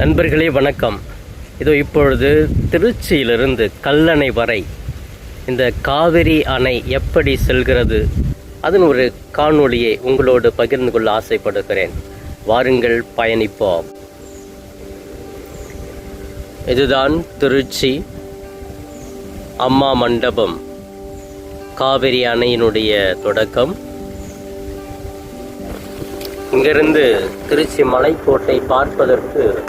நண்பர்களே வணக்கம். இதோ இப்பொழுது திருச்சியிலிருந்து கல்லணை வரை இந்த காவிரி அணை எப்படி செல்கிறது அதன் ஒரு காணொளியை உங்களோடு பகிர்ந்து கொள்ள ஆசைப்படுகிறேன். வாருங்கள் பயணிப்போம். இதுதான் திருச்சி அம்மா மண்டபம். காவிரி அணையினுடைய தொடக்கம். இங்கிருந்து திருச்சி மலைக்கோட்டை பார்ப்பதற்கு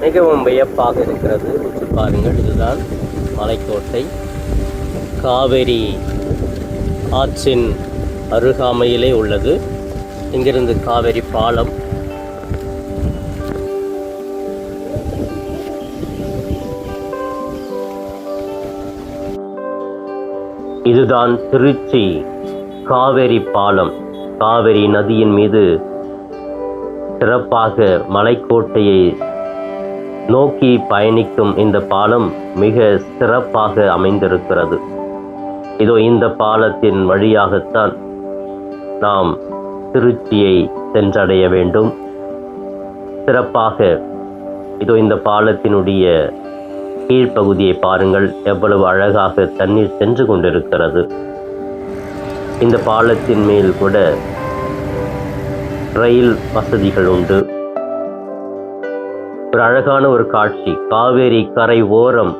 மிகவும் வியப்பாக இருக்கிறது. உற்று பாருங்கள் இதுதான் மலைக்கோட்டை. காவேரி ஆற்றின் அருகாமையிலே உள்ளது. இங்கிருந்து காவேரி பாலம். இதுதான் திருச்சி காவேரி பாலம். காவேரி நதியின் மீது சிறப்பாக மலைக்கோட்டையை நோக்கி பயணிக்கும் இந்த பாலம் மிக சிறப்பாக அமைந்திருக்கிறது. இதோ இந்த பாலத்தின் வழியாகத்தான் நாம் திருச்சியை சென்றடைய வேண்டும். சிறப்பாக இதோ இந்த பாலத்தினுடைய கீழ்ப்பகுதியை பாருங்கள். எவ்வளவு அழகாக தண்ணீர் சென்று கொண்டிருக்கிறது. இந்த பாலத்தின் மேல் கூட ரயில் வசதிகள் உண்டு. ஒரு அழகான ஒரு காட்சி. காவேரி கரை ஓரம்.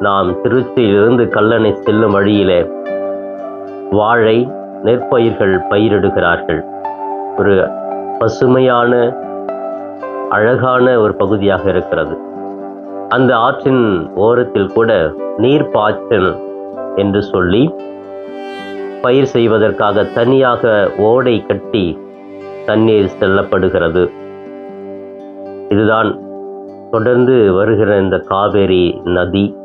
நாம் திருச்சியிலிருந்து கல்லணை செல்லும் வழியிலே வாழை நெற்பயிர்கள் பயிரிடுகிறார்கள். ஒரு பசுமையான அழகான ஒரு பகுதியாக இருக்கிறது. அந்த ஆற்றின் ஓரத்தில் கூட நீர் பாய்ச்சல் என்று சொல்லி பயிர் செய்வதற்காக தனியாக ஓடை கட்டி தண்ணீர் செல்லப்படுகிறது. இதுதான் தொடர்ந்து வருகிற இந்த காவேரி நதி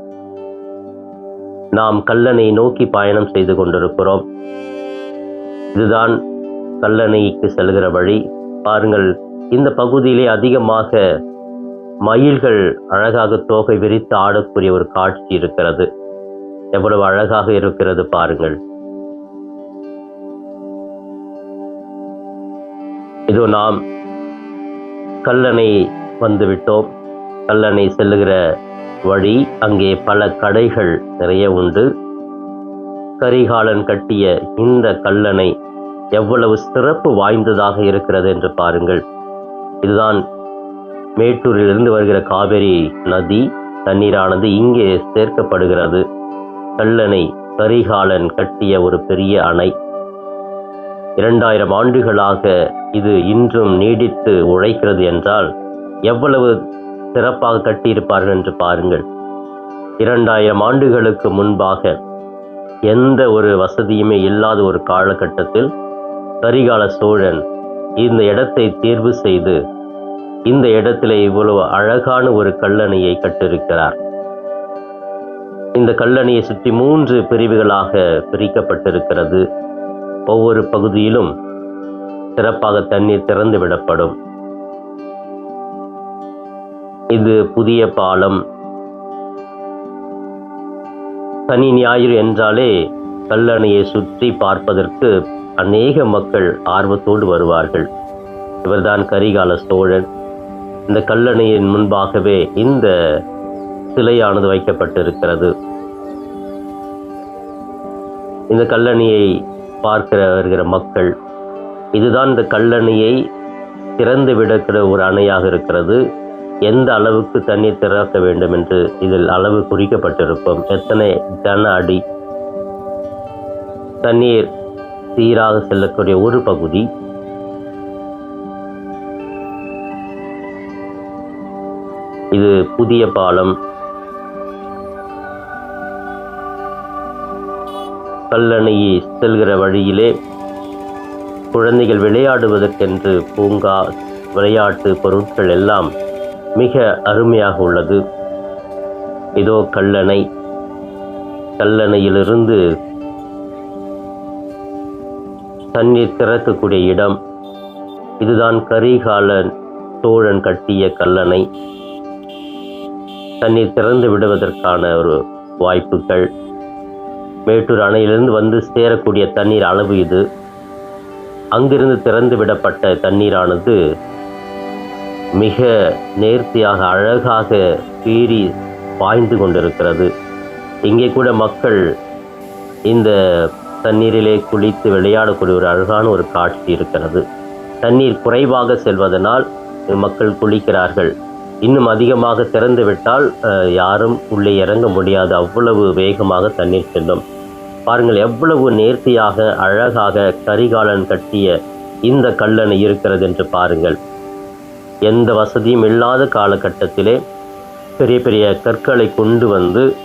நாம் கல்லணை நோக்கி பயணம் செய்து கொண்டிருக்கிறோம். இதுதான் கல்லணைக்கு செல்கிற வழி. பாருங்கள் இந்த பகுதியிலே அதிகமாக மயில்கள் அழகாக தோகை விரித்து ஆடக்கூடிய ஒரு காட்சி இருக்கிறது. எவ்வளவு அழகாக இருக்கிறது பாருங்கள். இதோ நாம் கல்லணை வந்துவிட்டோம். கல்லணை செல்லுகிற வழி அங்கே பல கடைகள் நிறைய உண்டு. கரிகாலன் கட்டிய இந்த கல்லணை எவ்வளவு சிறப்பு வாய்ந்ததாக இருக்கிறது என்று பாருங்கள். இதுதான் மேட்டூரிலிருந்து வருகிற காவிரி நதி தண்ணீரானது இங்கே சேர்க்கப்படுகிறது. கல்லணை கரிகாலன் கட்டிய ஒரு பெரிய அணை. இரண்டாயிரம் ஆண்டுகளாக இது இன்றும் நீடித்து உழைக்கிறது என்றால் எவ்வளவு சிறப்பாக கட்டியிருப்பார்கள் என்று பாருங்கள். இரண்டாயிரம் ஆண்டுகளுக்கு முன்பாக எந்த ஒரு வசதியுமே இல்லாத ஒரு காலகட்டத்தில் கரிகால சோழன் இந்த இடத்தை தேர்வு செய்து இந்த இடத்துல இவ்வளவு அழகான ஒரு கல்லணையை கட்டிருக்கிறார். இந்த கல்லணையை சுற்றி மூன்று பிரிவுகளாக பிரிக்கப்பட்டிருக்கிறது. ஒவ்வொரு பகுதியிலும் சிறப்பாக தண்ணீர் திறந்து விடப்படும் இது புதிய பாலம். சனி ஞாயிறு என்றாலே கல்லணையை சுற்றி பார்ப்பதற்கு அநேக மக்கள் ஆர்வத்தோடு வருவார்கள். இவர்தான் கரிகால சோழன். இந்த கல்லணையின் முன்பாகவே இந்த சிலையானது வைக்கப்பட்டிருக்கிறது. இந்த கல்லணையை பார்க்கிற வருகிற மக்கள் இதுதான் இந்த கல்லணையை திறந்து விடக்கிற ஒரு அணையாக இருக்கிறது. எந்த அளவுக்கு தண்ணீர் திறக்க வேண்டும் என்று இதில் அளவு குறிக்கப்பட்டிருக்கும்? எத்தனை கன அடி? தண்ணீர் சீராக செல்லக்கூடிய ஒரு பகுதி. இது புதிய பாலம். கல்லணையை செல்கிற வழியிலே குழந்தைகள் விளையாடுவதற்கென்று பூங்கா விளையாட்டு பொருட்கள் எல்லாம் மிக அருமையாக உள்ளது. இதோ கல்லணை. கல்லணையிலிருந்து தண்ணீர் திறக்கக்கூடிய இடம். இதுதான் கரிகாலன் சோழன் கட்டிய கல்லணை. தண்ணீர் திறந்து விடுவதற்கான ஒரு வாய்ப்புகள். மேட்டூர் அணையிலிருந்து வந்து சேரக்கூடிய தண்ணீர் அளவு இது. அங்கிருந்து திறந்து விடப்பட்ட தண்ணீரானது மிக நேர்த்தியாக அழகாக பீறி பாய்ந்து கொண்டிருக்கிறது. இங்கே கூட மக்கள் இந்த தண்ணீரிலே குளித்து விளையாடக்கூடிய ஒரு அழகான ஒரு காட்சி இருக்கிறது. தண்ணீர் குறைவாக செல்வதனால் மக்கள் குளிக்கிறார்கள். இன்னும் அதிகமாக திறந்து விட்டால் யாரும் உள்ளே இறங்க முடியாது. அவ்வளவு வேகமாக தண்ணீர் செல்லும். பாருங்கள் எவ்வளவு நேர்த்தியாக அழகாக கரிகாலன் கட்டிய இந்த கல்லணை இருக்கிறது என்று பாருங்கள். எந்த வசதியும் இல்லாத காலகட்டத்திலே பெரிய பெரிய கற்களை கொண்டு வந்து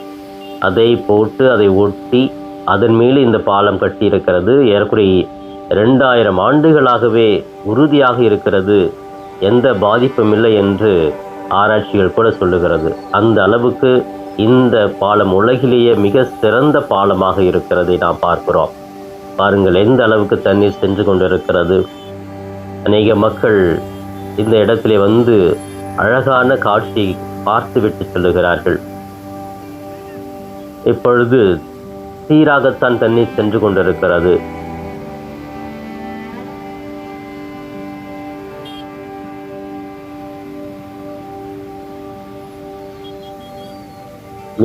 அதை போட்டு அதை ஒட்டி அதன் மேலே இந்த பாலம் கட்டியிருக்கிறது. ஏறக்குறைய ரெண்டாயிரம் ஆண்டுகளாகவே உறுதியாக இருக்கிறது. எந்த பாதிப்பும் இல்லை என்று ஆராய்ச்சிகள் கூட சொல்லுகிறது. அந்த அளவுக்கு இந்த பாலம் உலகிலேயே மிக சிறந்த பாலமாக இருக்கிறதை நாம் பார்க்கிறோம். பாருங்கள் எந்த அளவுக்கு தண்ணீர் சென்று கொண்டிருக்கிறது. அநேக மக்கள் இந்த இடத்திலே வந்து அழகான காட்சியை பார்த்துவிட்டு செல்லுகிறார்கள். இப்பொழுது சீராகத்தான் தண்ணீர் சென்று கொண்டிருக்கிறது.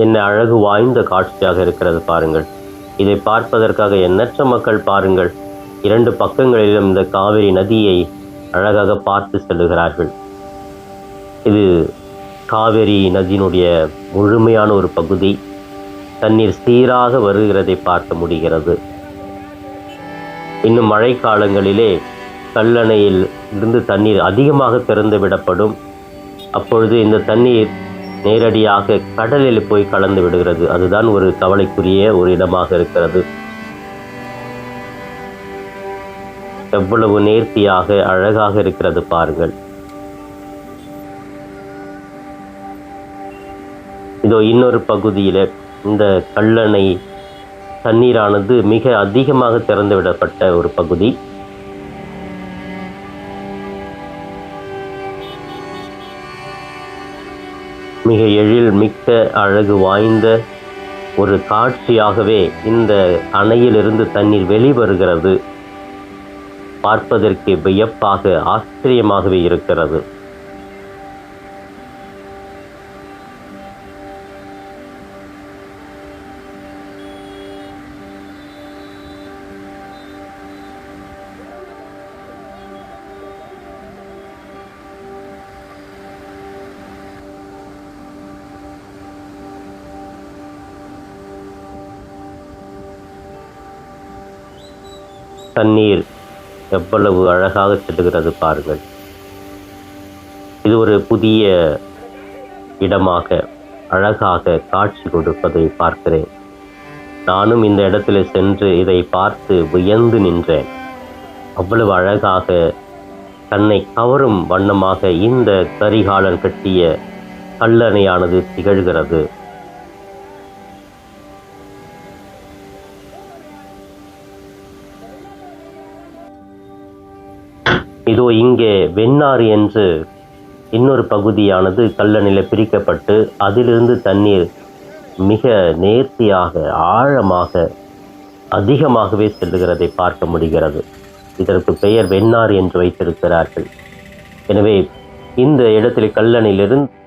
என்ன அழகு வாய்ந்த காட்சியாக இருக்கிறது பாருங்கள். இதை பார்ப்பதற்காக எண்ணற்ற மக்கள் பாருங்கள். இரண்டு பக்கங்களிலும் இந்த காவிரி நதியை அழகாக பார்த்து செல்லுகிறார்கள். இது காவிரி நதியினுடைய முழுமையான ஒரு பகுதி. தண்ணீர் சீராக வருகிறதை பார்க்க முடிகிறது. இன்னும் மழை காலங்களிலே கல்லணையில் இருந்து தண்ணீர் அதிகமாக திறந்து விடப்படும். அப்பொழுது இந்த தண்ணீர் நேரடியாக கடலில் போய் கலந்து விடுகிறது. அதுதான் ஒரு கவலைக்குரிய ஒரு இடமாக இருக்கிறது. எவ்வளவு நேர்த்தியாக அழகாக இருக்கிறது பாருங்கள். இதோ இன்னொரு பகுதியில் இந்த கல்லணை தண்ணீரானது மிக அதிகமாக திறந்து விடப்பட்ட ஒரு பகுதி. மிக எழில் மிக்க அழகு வாய்ந்த ஒரு காட்சியாகவே இந்த அணையிலிருந்து தண்ணீர் வெளிவருகிறது. பார்ப்பதற்கு வியப்பாக ஆச்சரியமாகவே இருக்கிறது. தண்ணீர் எவ்வளவு அழகாக செல்லுகிறது பாருங்கள். இது ஒரு புதிய இடமாக அழகாக காட்சி கொடுப்பதை பார்க்கிறேன். நானும் இந்த இடத்துல சென்று இதை பார்த்து வியந்து நின்றேன். அவ்வளவு அழகாக தன்னை கவரும் வண்ணமாக இந்த கரிகாலன் கட்டிய கல்லணையானது திகழ்கிறது. இதோ இங்கே வெண்ணாறு என்று இன்னொரு பகுதியானது கல்லணையில் பிரிக்கப்பட்டு அதிலிருந்து தண்ணீர் மிக நேர்த்தியாக ஆழமாக அதிகமாகவே செல்லுகிறதை பார்க்க முடிகிறது. இதற்கு பெயர் வெண்ணாறு என்று வைத்திருக்கிறார்கள். எனவே இந்த இடத்தில் கல்லணையிலிருந்து